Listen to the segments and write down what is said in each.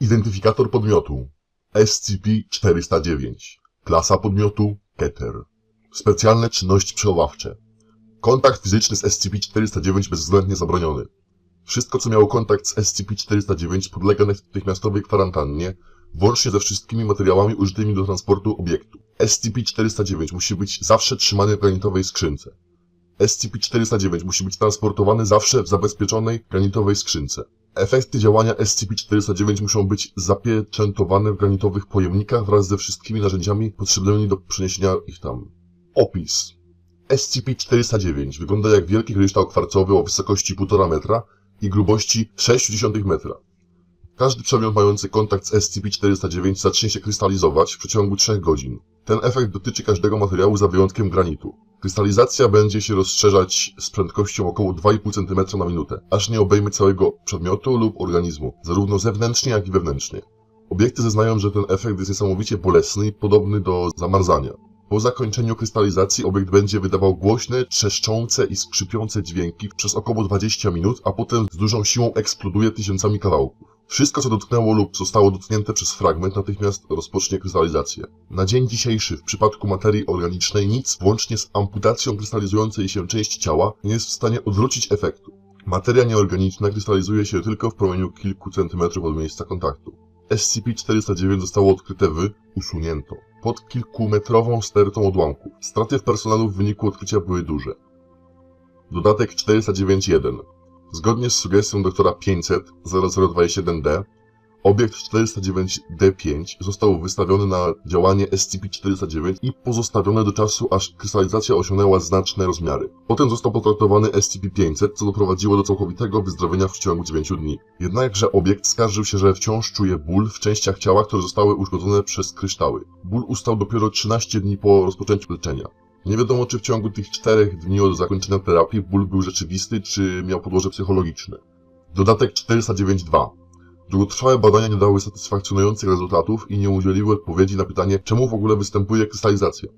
Identyfikator podmiotu SCP-409. Klasa podmiotu Keter. Specjalne czynności przechowawcze. Kontakt fizyczny z SCP-409 bezwzględnie zabroniony. Wszystko, co miało kontakt z SCP-409 podlega natychmiastowej kwarantannie, włącznie ze wszystkimi materiałami użytymi do transportu obiektu. SCP-409 musi być zawsze trzymany w granitowej skrzynce. SCP-409 musi być transportowany zawsze w zabezpieczonej granitowej skrzynce. Efekty działania SCP-409 muszą być zapieczętowane w granitowych pojemnikach wraz ze wszystkimi narzędziami potrzebnymi do przeniesienia ich tam. Opis. SCP-409 wygląda jak wielki kryształ kwarcowy o wysokości 1,5 metra i grubości 0,6 metra. Każdy przedmiot mający kontakt z SCP-409 zacznie się krystalizować w przeciągu 3 godzin. Ten efekt dotyczy każdego materiału za wyjątkiem granitu. Krystalizacja będzie się rozszerzać z prędkością około 2,5 cm na minutę, aż nie obejmie całego przedmiotu lub organizmu, zarówno zewnętrznie, jak i wewnętrznie. Obiekty zeznają, że ten efekt jest niesamowicie bolesny i podobny do zamarzania. Po zakończeniu krystalizacji obiekt będzie wydawał głośne, trzeszczące i skrzypiące dźwięki przez około 20 minut, a potem z dużą siłą eksploduje tysiącami kawałków. Wszystko, co dotknęło lub zostało dotknięte przez fragment, natychmiast rozpocznie krystalizację. Na dzień dzisiejszy, w przypadku materii organicznej, nic, włącznie z amputacją krystalizującej się części ciała, nie jest w stanie odwrócić efektu. Materia nieorganiczna krystalizuje się tylko w promieniu kilku centymetrów od miejsca kontaktu. SCP-409 zostało odkryte w usunięto pod kilkumetrową stertą odłamków. Straty w personelu w wyniku odkrycia były duże. Dodatek 409.1 Zgodnie z sugestią doktora 500-0021-D, obiekt 409-D5 został wystawiony na działanie SCP-409 i pozostawiony do czasu, aż krystalizacja osiągnęła znaczne rozmiary. Potem został potraktowany SCP-500, co doprowadziło do całkowitego wyzdrowienia w ciągu 9 dni. Jednakże obiekt skarżył się, że wciąż czuje ból w częściach ciała, które zostały uszkodzone przez kryształy. Ból ustał dopiero 13 dni po rozpoczęciu leczenia. Nie wiadomo, czy w ciągu tych czterech dni od zakończenia terapii ból był rzeczywisty, czy miał podłoże psychologiczne. Dodatek 409.2 Długotrwałe badania nie dały satysfakcjonujących rezultatów i nie udzieliły odpowiedzi na pytanie, czemu w ogóle występuje krystalizacja.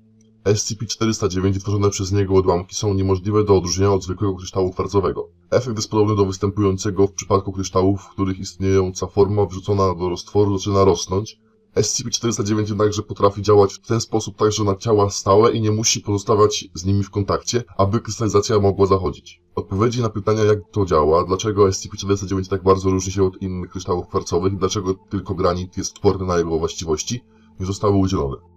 SCP-409 i tworzone przez niego odłamki są niemożliwe do odróżnienia od zwykłego kryształu kwarcowego. Efekt jest podobny do występującego w przypadku kryształów, w których istniejąca forma wrzucona do roztworu zaczyna rosnąć, SCP-409 jednakże potrafi działać w ten sposób także na ciała stałe i nie musi pozostawać z nimi w kontakcie, aby krystalizacja mogła zachodzić. Odpowiedzi na pytania jak to działa, dlaczego SCP-409 tak bardzo różni się od innych kryształów kwarcowych dlaczego tylko granit jest odporny na jego właściwości, nie zostały udzielone.